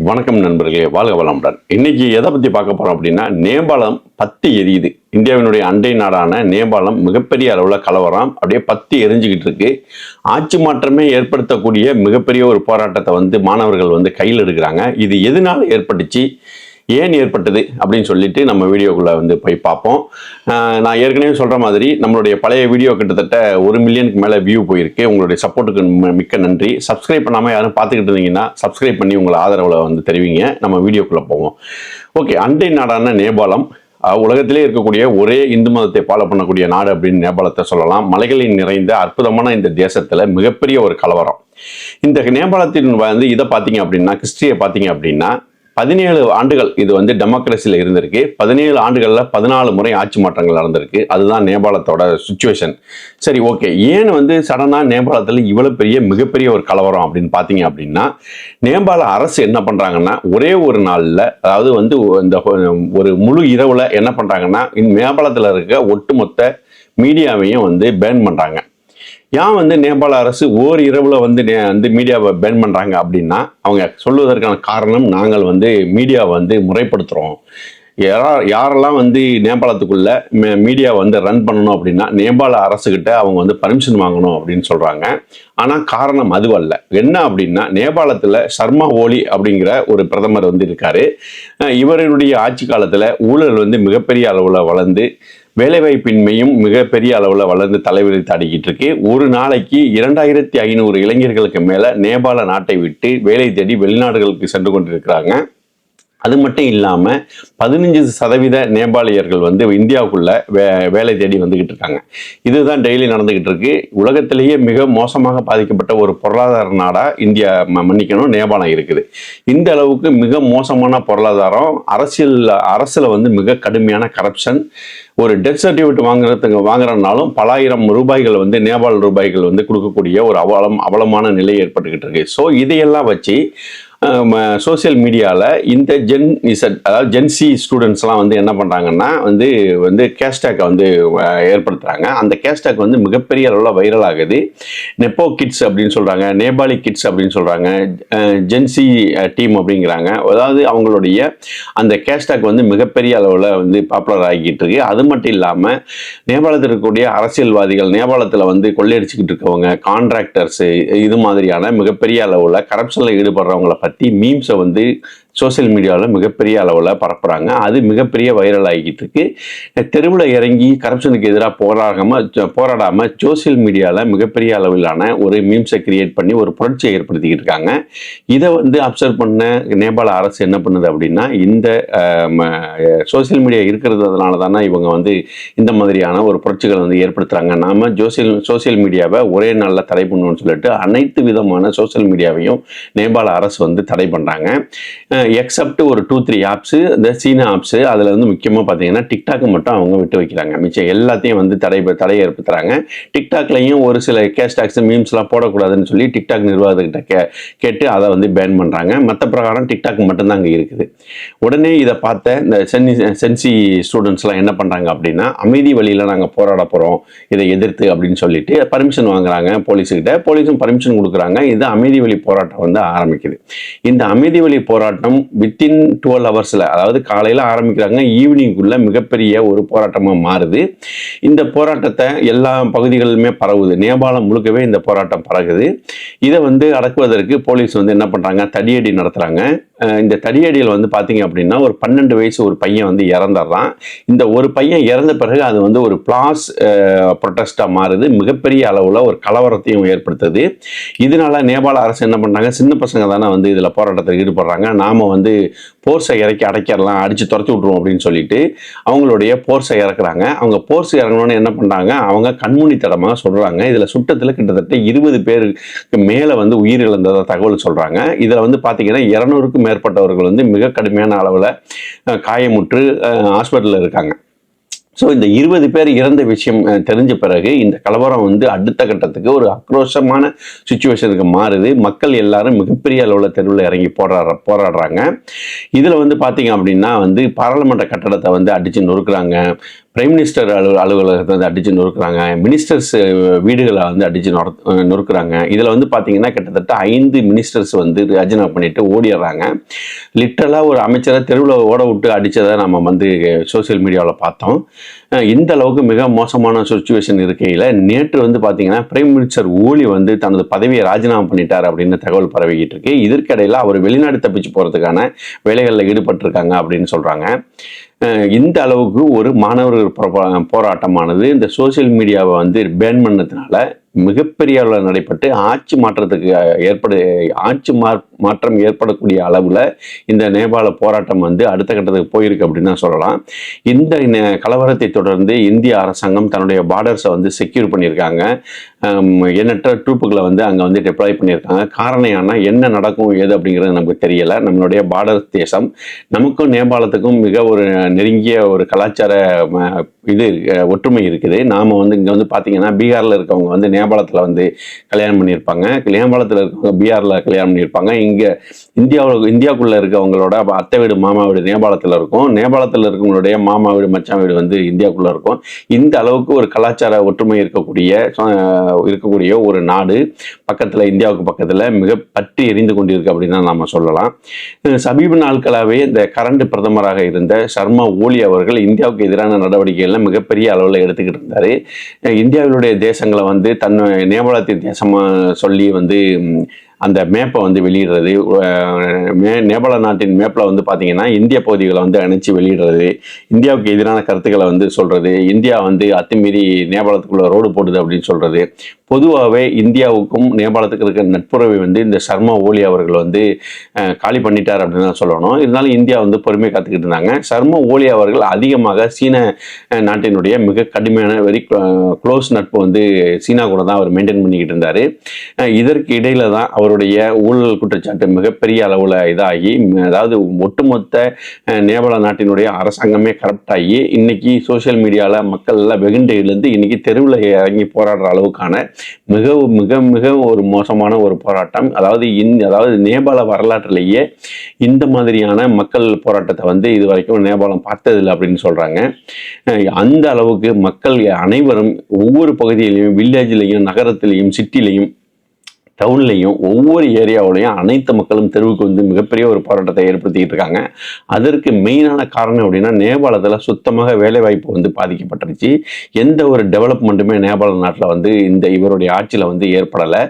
வணக்கம் நண்பர்களே வாழ்க வளமுடன். இன்னைக்கு எதை பற்றி பார்க்க போகிறோம் அப்படின்னா நேபாளம் பத்தி எரியுது. இந்தியாவினுடைய அண்டை நாடான நேபாளம் மிகப்பெரிய அளவில் கலவரம் அப்படியே பத்தி எரிஞ்சுக்கிட்டு இருக்கு. ஆட்சி மாற்றமே ஏற்படுத்தக்கூடிய மிகப்பெரிய ஒரு போராட்டத்தை வந்து மாணவர்கள் வந்து கையில் எடுக்கிறாங்க. இது எதனால ஏற்பட்டுச்சு? ஏன் ஏற்பட்டது அப்படின்னு சொல்லிட்டு நம்ம வீடியோக்குள்ளே வந்து போய் பார்ப்போம். நான் ஏற்கனவே சொல்கிற மாதிரி நம்மளுடைய பழைய வீடியோ கிட்டத்தட்ட ஒரு மில்லியனுக்கு மேலே வியூ போயிருக்கு. உங்களுடைய சப்போர்ட்டுக்கு மிக்க நன்றி. சப்ஸ்கிரைப் பண்ணாமல் யாரும் பார்த்துக்கிட்டு இருந்தீங்கன்னா சப்ஸ்கிரைப் பண்ணி உங்களை ஆதரவில் வந்து தெரிவிங்க. நம்ம வீடியோக்குள்ளே போவோம். ஓகே அண்டை நாடான நேபாளம். உலகத்திலே இருக்கக்கூடிய ஒரே இந்து மதத்தை ஃபாலோ பண்ணக்கூடிய நாடு அப்படின்னு நேபாளத்தை சொல்லலாம். மலைகளின் நிறைந்த அற்புதமான இந்த தேசத்தில் மிகப்பெரிய ஒரு கலவரம். இந்த நேபாளத்தின் வந்து இதை பார்த்தீங்க அப்படின்னா கிறிஸ்டியை பார்த்தீங்க அப்படின்னா பதினேழு ஆண்டுகள் இது வந்து டெமோக்ரஸியில் இருந்திருக்கு. பதினேழு ஆண்டுகளில் பதினாலு முறை ஆட்சி மாற்றங்கள் நடந்திருக்கு. அதுதான் நேபாளத்தோட சுச்சுவேஷன் சரி ஓகே ஏன் வந்து சடனாக நேபாளத்தில் இவ்வளோ பெரிய மிகப்பெரிய ஒரு கலவரம் அப்படின்னு பார்த்தீங்க அப்படின்னா நேபாள அரசு என்ன பண்ணுறாங்கன்னா ஒரே ஒரு நாளில் அதாவது வந்து இந்த ஒரு முழு இரவில் என்ன பண்ணுறாங்கன்னா நேபாளத்தில் இருக்க ஒட்டுமொத்த மீடியாவையும் வந்து பேன் பண்ணுறாங்க ஏன் வந்து நேபாள அரசு ஓர் இரவில் வந்து நே- வந்து மீடியாவை பேன் பண்ணுறாங்க அப்படின்னா அவங்க சொல்வதற்கான காரணம் நாங்கள் வந்து மீடியாவை வந்து முறைப்படுத்துகிறோம் யாரா யாரெல்லாம் வந்து நேபாளத்துக்குள்ளே மீ- மீடியா வந்து ரன் பண்ணணும் அப்படின்னா நேபாள அரசுக்கிட்ட அவங்க வந்து பர்மிஷன் வாங்கணும் அப்படின்னு சொல்கிறாங்க ஆனால் காரணம் அதுவல்ல. என்ன அப்படின்னா நேபாளத்தில் சர்மா ஓலி அப்படிங்கிற ஒரு பிரதமர் வந்து இருக்கார். இவருடைய ஆட்சி காலத்தில் ஊழல் வந்து மிகப்பெரிய அளவில் வளர்ந்து வேலைவாய்ப்பின்மையும் மிகப்பெரிய அளவில் வளர்ந்து தலைவரை தாடிக்கிட்டு இருக்கு. ஒரு நாளைக்கு இரண்டாயிரத்தி ஐநூறு இளைஞர்களுக்கு மேலே நேபாள நாட்டை விட்டு வேலை தேடி வெளிநாடுகளுக்கு சென்று கொண்டிருக்கிறாங்க. அது மட்டும் இல்லாமல் பதினஞ்சு சதவீத நேபாளியர்கள் வந்து இந்தியாவுக்குள்ள வே வேலை தேடி வந்துக்கிட்டு இருக்காங்க. இதுதான் டெய்லி நடந்துக்கிட்டு இருக்கு. உலகத்திலேயே மிக மோசமாக பாதிக்கப்பட்ட ஒரு பொருளாதார நாடாக இந்தியா ம- மன்னிக்கணும் நேபாளம் இருக்குது. இந்த அளவுக்கு மிக மோசமான பொருளாதாரம் அரசியல் அரசில் வந்து மிக கடுமையான கரப்ஷன் ஒரு டெத் சர்டிஃபிகேட் வாங்குறதுங்க வாங்குறதுனாலும் பலாயிரம் ரூபாய்கள் வந்து நேபாள் ரூபாய்கள் வந்து கொடுக்கக்கூடிய ஒரு அவலம் அவலமான நிலை ஏற்பட்டுக்கிட்டு இருக்கு. ஸோ இதையெல்லாம் வச்சு சோஷியல் மீடியாவில் இந்த ஜென் இசட் அதாவது ஜென்சி ஸ்டூடெண்ட்ஸ்லாம் வந்து என்ன பண்ணுறாங்கன்னா வந்து வந்து கேஷ்டேக்கை வந்து ஏற்படுத்துகிறாங்க அந்த கேஷ்டேக் வந்து மிகப்பெரிய அளவில் வைரல் ஆகுது. நெப்போ கிட்ஸ் அப்படின்னு சொல்கிறாங்க நேபாளி கிட்ஸ் அப்படின்னு சொல்கிறாங்க ஜென்சி டீம் அப்படிங்கிறாங்க. அதாவது அவங்களுடைய அந்த கேஷ்டேக் வந்து மிகப்பெரிய அளவில் வந்து பாப்புலர் ஆகிட்டு இருக்கு. அது மட்டும் இல்லாமல் நேபாளத்தில் இருக்கக்கூடிய அரசியல்வாதிகள் நேபாளத்தில் வந்து கொள்ளையடிச்சுக்கிட்டு இருக்கவங்க கான்ட்ராக்டர்ஸு இது மாதிரியான மிகப்பெரிய அளவில் கரப்ஷனில் ஈடுபடுறவங்கள பற்றி மீம்ஸை வந்து சோஷியல் மீடியாவில் மிகப்பெரிய அளவில் பரப்புகிறாங்க அது மிகப்பெரிய வைரல் ஆகிட்டு இருக்கு தெருவில் இறங்கி கரப்ஷனுக்கு எதிராக போராடாமல் போராடாமல் சோஷியல் மீடியாவில் மிகப்பெரிய அளவிலான ஒரு மீம்ஸை கிரியேட் பண்ணி ஒரு புரட்சியை ஏற்படுத்திக்கிட்டு இருக்காங்க. இதை வந்து அப்சர்வ் பண்ண நேபாள அரசு என்ன பண்ணுது அப்படின்னா இந்த சோஷியல் மீடியா இருக்கிறதுனால தானே இவங்க வந்து இந்த மாதிரியான ஒரு புரட்சிகளை வந்து ஏற்படுத்துகிறாங்க நாம ஜோசியல் சோஷியல் மீடியாவை ஒரே நாளில் தடை பண்ணணும்னு சொல்லிட்டு அனைத்து விதமான சோஷியல் மீடியாவையும் நேபாள அரசு வந்து தடை பண்ணுறாங்க எக்ஸப்ட் ஒரு டூ த்ரீ ஆப்ஸு இந்த சீனா ஆப்ஸு அதில் வந்து முக்கியமாக பார்த்தீங்கன்னா டிக்டாக்கு மட்டும் அவங்க விட்டு வைக்கிறாங்க. மிச்சம் எல்லாத்தையும் வந்து தடை தடை ஏற்படுத்துகிறாங்க டிக்டாக்லையும் ஒரு சில கேஷ்டாக்ஸ் மீம்ஸ்லாம் போடக்கூடாதுன்னு சொல்லி டிக்டாக் நிர்வாகத்துக்கிட்ட கே கேட்டு அதை வந்து பேன் பண்ணுறாங்க மற்ற பிரகாரம் டிக்டாக் மட்டும்தான் அங்கே இருக்குது. உடனே இதை பார்த்த இந்த சென்னி சென்சி ஸ்டூடெண்ட்ஸ்லாம் என்ன பண்ணுறாங்க அப்படின்னா அமைதி வழியில் நாங்கள் போராட போகிறோம் இதை எதிர்த்து அப்படின்னு சொல்லிட்டு பர்மிஷன் வாங்குறாங்க போலீஸுக்கிட்ட போலீஸும் பர்மிஷன் கொடுக்குறாங்க. இது அமைதி வழி போராட்டம் வந்து ஆரம்பிக்குது. இந்த அமைதி வழி போராட்டம் வித்தின் டுவெல் ஹவர்ஸில் அதாவது காலையில் ஆரம்பிக்கிறாங்க ஈவினிங்குள்ளே மிகப்பெரிய ஒரு போராட்டமாக மாறுது. இந்த போராட்டத்தை எல்லா பகுதிகளிலுமே பரவுது. நேபாளம் முழுக்கவே இந்த போராட்டம் பரகுது இதை வந்து அடக்குவதற்கு போலீஸ் வந்து என்ன பண்ணுறாங்க தடியடி நடத்துகிறாங்க இந்த தடியடியில் வந்து பார்த்தீங்க அப்படின்னா ஒரு பன்னெண்டு வயசு ஒரு பையன் வந்து இறந்துடுறான் இந்த ஒரு பையன் இறந்த பிறகு அது வந்து ஒரு பிளாஸ் ப்ரொட்டஸ்டாக மாறுது. மிகப்பெரிய அளவில் ஒரு கலவரத்தையும் ஏற்படுத்துது. இதனால நேபாள அரசு என்ன பண்ணுறாங்க சின்ன பசங்க தானே வந்து இதில் போராட்டத்தில் ஈடுபடுறாங்க. நாம் வந்து போர்ஸை இறக்கி அடைக்கிறலாம் அடித்து துரத்தி விட்ருவோம் அப்படின்னு சொல்லிட்டு அவங்களுடைய போர்ஸை இறக்குறாங்க. அவங்க போர்ஸ் இறங்கணும்னு என்ன பண்ணுறாங்க அவங்க கண்மூடித்தனமாக சொல்கிறாங்க இதில் சுட்டத்தில் கிட்டத்தட்ட இருபது பேருக்கு மேலே வந்து உயிரிழந்ததாக தகவல் சொல்கிறாங்க இதில் வந்து பார்த்தீங்கன்னா இரநூறுக்கும் மேற்பட்டவர்கள் வந்து மிக கடுமையான அளவில் காயமுற்று ஹாஸ்பிட்டலில் இருக்காங்க. ஸோ இந்த இருபது பேர் இறந்த விஷயம் தெரிஞ்ச பிறகு இந்த கலவரம் வந்து அடுத்த கட்டத்துக்கு ஒரு ஆக்ரோஷமான சுச்சுவேஷனுக்கு மாறுது. மக்கள் எல்லாரும் மிகப்பெரிய அளவில் தெருவில் இறங்கி போராடுற போராடுறாங்க. இதில் வந்து பார்த்தீங்க அப்படின்னா வந்து பாராளுமன்ற கட்டடத்தை வந்து அடித்து நொறுக்குறாங்க. பிரைம் மினிஸ்டர் அலு அலுவலகத்தை வந்து அடித்து நொறுக்குறாங்க. மினிஸ்டர்ஸ் வீடுகளை வந்து அடித்து நொறு நொறுக்குறாங்க. இதில் வந்து பார்த்தீங்கன்னா கிட்டத்தட்ட ஐந்து மினிஸ்டர்ஸ் வந்து ராஜினாமா பண்ணிட்டு ஓடிடுறாங்க. லிட்டரலாக ஒரு அமைச்சரை தெருவில் ஓட விட்டு அடித்ததை நம்ம வந்து சோஷியல் மீடியாவில் பார்த்தோம். இந்த அளவுக்கு மிக மோசமான சுச்சுவேஷன் இருக்கையில் நேற்று வந்து பார்த்தீங்கன்னா பிரைம் மினிஸ்டர் ஓலி வந்து தனது பதவியை ராஜினாமா பண்ணிட்டார் அப்படின்னு தகவல் பரவிக்கிட்டு இருக்கு. இதற்கிடையில் அவர் வெளிநாடு தப்பிச்சு போகிறதுக்கான வேலைகளில் ஈடுபட்டிருக்காங்க அப்படின்னு சொல்கிறாங்க இந்த அளவுக்கு ஒரு மாணவர்கள் போராட்டமானது இந்த சோஷியல் மீடியாவை வந்து பேன் பண்ணதுனால மிகப்பெரிய அளவில் நடைபெற்று ஆட்சி மாற்றத்துக்கு ஏற்படு ஆட்சி மா மாற்றம் ஏற்படக்கூடிய அளவில் இந்த நேபாள போராட்டம் வந்து அடுத்த கட்டத்துக்கு போயிருக்கு அப்படின்னு தான் சொல்லலாம். இந்த கலவரத்தை தொடர்ந்து இந்திய அரசாங்கம் தன்னுடைய பார்டர்ஸை வந்து செக்யூர் பண்ணியிருக்காங்க. எண்ணற்ற ட்ரூப்புகளை வந்து அங்கே வந்து டெப்ளாய் பண்ணியிருக்காங்க. காரணம் என்ன என்ன நடக்கும் ஏது அப்படிங்கிறது நமக்கு தெரியலை. நம்மளுடைய பார்டர் தேசம் நமக்கும் நேபாளத்துக்கும் மிக ஒரு நெருங்கிய ஒரு கலாச்சார ம, இது ஒற்றுமை இருக்குது. நாம் வந்து இங்கே வந்து பார்த்தீங்கன்னா பீகாரில் இருக்கவங்க வந்து நேபாளத்தில் வந்து கல்யாணம் பண்ணியிருப்பாங்க. நேபாளத்தில் இருக்கவங்க பீகாரில் கல்யாணம் பண்ணியிருப்பாங்க. இங்கே இந்தியாவில் இந்தியாவுக்குள்ளே இருக்கவங்களோட அத்தை வீடு மாமா வீடு நேபாளத்தில் இருக்கும். நேபாளத்தில் இருக்கவங்களுடைய மாமா வீடு மச்சான் வீடு வந்து இந்தியாவுக்குள்ளே இருக்கும். இந்த அளவுக்கு ஒரு கலாச்சார ஒற்றுமை இருக்கக்கூடிய இருக்கக்கூடிய ஒரு நாடு பக்கத்தில் இந்தியாவுக்கு பக்கத்தில் மிக பற்றி எரிந்து கொண்டிருக்கு அப்படின்னு தான் சொல்லலாம். சமீப நாட்களாகவே இந்த கரண்ட் பிரதமராக இருந்த சர்மா ஓலி அவர்கள் இந்தியாவுக்கு எதிரான நடவடிக்கைகள்லாம் மிகப்பெரிய அளவில் எடுத்துக்கிட்டு இருந்தார். இந்தியாவிலுடைய தேசங்களை வந்து தன் நேபாளத்தின் தேசமாக சொல்லி வந்து அந்த மேப்பை வந்து வெளியிடுறது. மே நேபாள நாட்டின் மேப்பில் வந்து பார்த்திங்கன்னா இந்திய பகுதிகளை வந்து அணைச்சி வெளியிடுறது. இந்தியாவுக்கு எதிரான கருத்துக்களை வந்து சொல்கிறது இந்தியா வந்து அத்துமீறி நேபாளத்துக்குள்ளே ரோடு போடுது அப்படின்னு சொல்கிறது பொதுவாகவே இந்தியாவுக்கும் நேபாளத்துக்கு இருக்கிற நட்புறவை வந்து இந்த சர்மா ஓலி அவர்கள் வந்து காலி பண்ணிட்டார் அப்படின்னு தான் சொல்லணும். இருந்தாலும் இந்தியா வந்து பொறுமை காத்துக்கிட்டு இருந்தாங்க. சர்மா ஓலி அவர்கள் அதிகமாக சீன நாட்டினுடைய மிக கடுமையான வெரி க்ளோஸ் நட்பு வந்து சீனா கூட தான் அவர் மெயின்டைன் பண்ணிக்கிட்டு இருந்தார். இதற்கு இடையில தான் அவருடைய ஊழல் குற்றச்சாட்டு மிகப்பெரிய அளவில் இதாகி அதாவது ஒட்டுமொத்த நேபாள நாட்டினுடைய அரசாங்கமே கரப்ட் ஆகி இன்னைக்கு சோஷியல் மீடியாவில் மக்கள் எல்லாம் வெகுண்டையிலேருந்து இன்னைக்கு தெருவில் இறங்கி போராடுற அளவுக்கான மிக மிக மிக ஒரு மோசமான ஒரு போராட்டம். அதாவது இந் அதாவது நேபாள வரலாற்றிலேயே இந்த மாதிரியான மக்கள் போராட்டத்தை வந்து இது வரைக்கும் நேபாளம் பார்த்ததில்லை அப்படின்னு சொல்கிறாங்க அந்த அளவுக்கு மக்கள் அனைவரும் ஒவ்வொரு பகுதியிலையும் வில்லேஜ்லேயும் நகரத்திலையும் சிட்டிலையும் டவுன்லேயும் ஒவ்வொரு ஏரியாவிலையும் அனைத்து மக்களும் தெருவுக்கு வந்து மிகப்பெரிய ஒரு போராட்டத்தை ஏற்படுத்திக்கிட்டு இருக்காங்க. அதற்கு மெயினான காரணம் அப்படின்னா நேபாளத்தில் சுத்தமாக வேலைவாய்ப்பு வந்து பாதிக்கப்பட்டுருச்சு. எந்த ஒரு டெவலப்மெண்ட்டுமே நேபாள நாட்டில் வந்து இந்த இவருடைய ஆட்சியில் வந்து ஏற்படலை.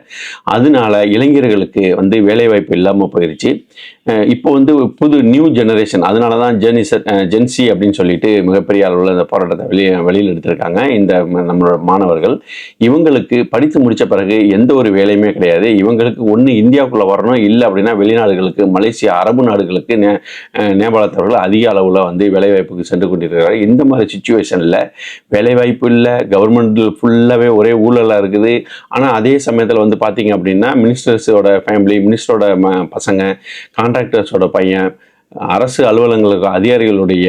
அதனால இளைஞர்களுக்கு வந்து வேலைவாய்ப்பு இல்லாமல் போயிடுச்சு இப்போ வந்து புது நியூ ஜெனரேஷன் அதனால தான் ஜெனிச ஜென்சி அப்படின்னு சொல்லிட்டு மிகப்பெரிய அளவில் இந்த போராட்டத்தை வெளியே வெளியில் எடுத்திருக்காங்க. இந்த நம்மளோட மாணவர்கள். இவங்களுக்கு படித்து முடித்த பிறகு எந்த ஒரு வேலையுமே கிடையாது. இவங்களுக்கு ஒன்று இந்தியாவுக்குள்ளே வரணும் இல்லை அப்படின்னா வெளிநாடுகளுக்கு மலேசியா அரபு நாடுகளுக்கு நே நேபாளத்தவர்கள் அதிக அளவில் வந்து வேலைவாய்ப்புக்கு சென்று கொண்டிருக்கிறார்கள். இந்த மாதிரி சுச்சுவேஷனில் வேலைவாய்ப்பு இல்லை கவர்மெண்ட் ஃபுல்லாகவே ஒரே ஊழலாக இருக்குது. ஆனால் அதே சமயத்தில் வந்து பார்த்தீங்க அப்படின்னா மினிஸ்டர்ஸோட ஃபேமிலி மினிஸ்டரோட ம பசங்க கான்ட்ராக்டர்ஸோட பையன் அரசு அலுவலகங்களுக்கு அதிகாரிகளுடைய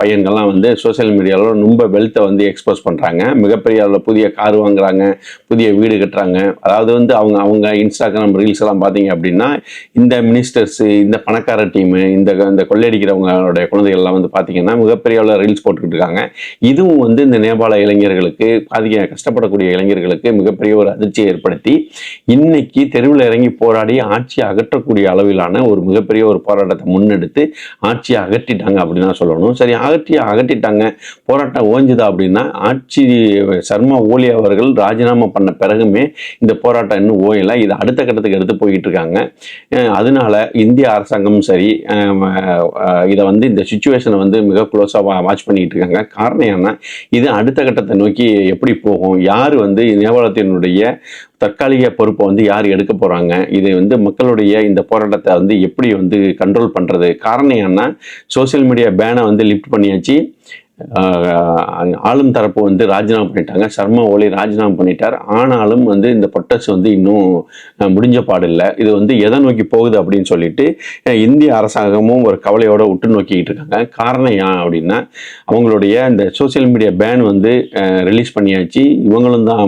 பையன்கள்லாம் வந்து சோஷியல் மீடியாவில் ரொம்ப வெல்த்தை வந்து எக்ஸ்போஸ் பண்ணுறாங்க மிகப்பெரிய அளவில் புதிய கார் வாங்குறாங்க புதிய வீடு கட்டுறாங்க. அதாவது வந்து அவங்க அவங்க இன்ஸ்டாகிராம் ரீல்ஸ் எல்லாம் பார்த்தீங்க அப்படின்னா இந்த மினிஸ்டர்ஸு இந்த பணக்கார டீமு இந்த இந்த கொள்ளையடிக்கிறவங்களுடைய குழந்தைகள்லாம் வந்து பார்த்தீங்கன்னா மிகப்பெரிய அளவில் ரீல்ஸ் போட்டுக்கிட்டு இருக்காங்க. இதுவும் வந்து இந்த நேபாள இளைஞர்களுக்கு பாதிக்க கஷ்டப்படக்கூடிய இளைஞர்களுக்கு மிகப்பெரிய ஒரு அதிர்ச்சியை ஏற்படுத்தி இன்னைக்கு தெருவில் இறங்கி போராடி ஆட்சியை அகற்றக்கூடிய அளவிலான ஒரு மிகப்பெரிய ஒரு போராட்டத்தை முன்னெடுத்து ஆட்சியை அகற்றிட்டாங்க அப்படின்னு தான் சொல்லணும். சரி அகற்றியை அகற்றிட்டாங்க போராட்டம் ஓஞ்சுதா அப்படின்னா ஆட்சி சர்மா ஓலி அவர்கள் ராஜினாமா பண்ண பிறகுமே இந்த போராட்டம் இன்னும் ஓயலை. இது அடுத்த கட்டத்துக்கு எடுத்து போயிட்டு இருக்காங்க அதனால இந்திய அரசாங்கமும் சரி இதை வந்து இந்த சுச்சுவேஷனை வந்து மிக க்ளோஸாக வாட்ச் பண்ணிக்கிட்டு இருக்காங்க காரணம் என்ன? இது அடுத்த கட்டத்தை நோக்கி எப்படி போகும்? யார் வந்து நேபாளத்தினுடைய தற்காலிக பொறுப்பை வந்து யார் எடுக்க போகிறாங்க இது வந்து மக்களுடைய இந்த போராட்டத்தை வந்து எப்படி வந்து கண்ட்ரோல் பண்ணுறது காரணம் என்ன சோஷியல் மீடியா பேனை வந்து லிஃப்ட் பண்ணியாச்சு. ஆளும் தரப்பு வந்து ராஜினாமா பண்ணிட்டாங்க. சர்மா ஓலி ராஜினாமா பண்ணிட்டார். ஆனாலும் வந்து இந்த ப்ரொட்டஸ்ட் வந்து இன்னும் முடிஞ்ச பாடில்லை. இது வந்து எதை நோக்கி போகுது அப்படின்னு சொல்லிட்டு இந்திய அரசாங்கமும் ஒரு கவலையோட உற்று நோக்கிக்கிட்டு இருக்காங்க. காரணம் ஏன் அப்படின்னா அவங்களுடைய இந்த சோஷியல் மீடியா பேன் வந்து ரிலீஸ் பண்ணியாச்சு. இவங்களும் தான்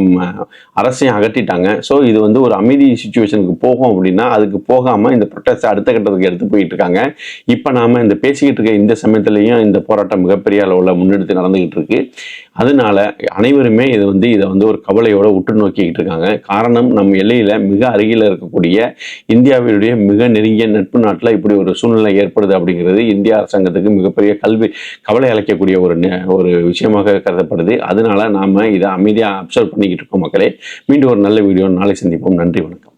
அரசையும் அகற்றிட்டாங்க. ஸோ இது வந்து ஒரு அமைதி சுச்சுவேஷனுக்கு போகும் அப்படின்னா அதுக்கு போகாமல் இந்த ப்ரொட்டஸ்ட் அடுத்த கட்டத்துக்கு எடுத்து போயிட்டு இருக்காங்க. இப்போ நாம இந்த பேசிக்கிட்டு இருக்க இந்த சமயத்துலேயும் இந்த போராட்டம் மிகப்பெரிய அளவில் முன்னெடுத்து நடந்துகிட்டு இருக்கு. அதனால அனைவருமே இது வந்து இதை வந்து ஒரு கவலையோட உற்று நோக்கிக்கிட்டு இருக்காங்க. காரணம் நம் எல்லையில மிக அருகில் இருக்கக்கூடிய இந்தியாவினுடைய மிக நெருங்கிய நட்பு நாட்டில் இப்படி ஒரு சூழ்நிலை ஏற்படுது அப்படிங்கிறது இந்திய அரசாங்கத்துக்கு மிகப்பெரிய கல்வி கவலை அளிக்கக்கூடிய ஒரு நெ- ஒரு விஷயமாக கருதப்படுது. அதனால நாம இதை அமைதியாக அப்சர்வ் பண்ணிக்கிட்டு இருக்கோம் மக்களே. மீண்டும் ஒரு நல்ல வீடியோ நாளை சந்திப்போம். நன்றி வணக்கம்.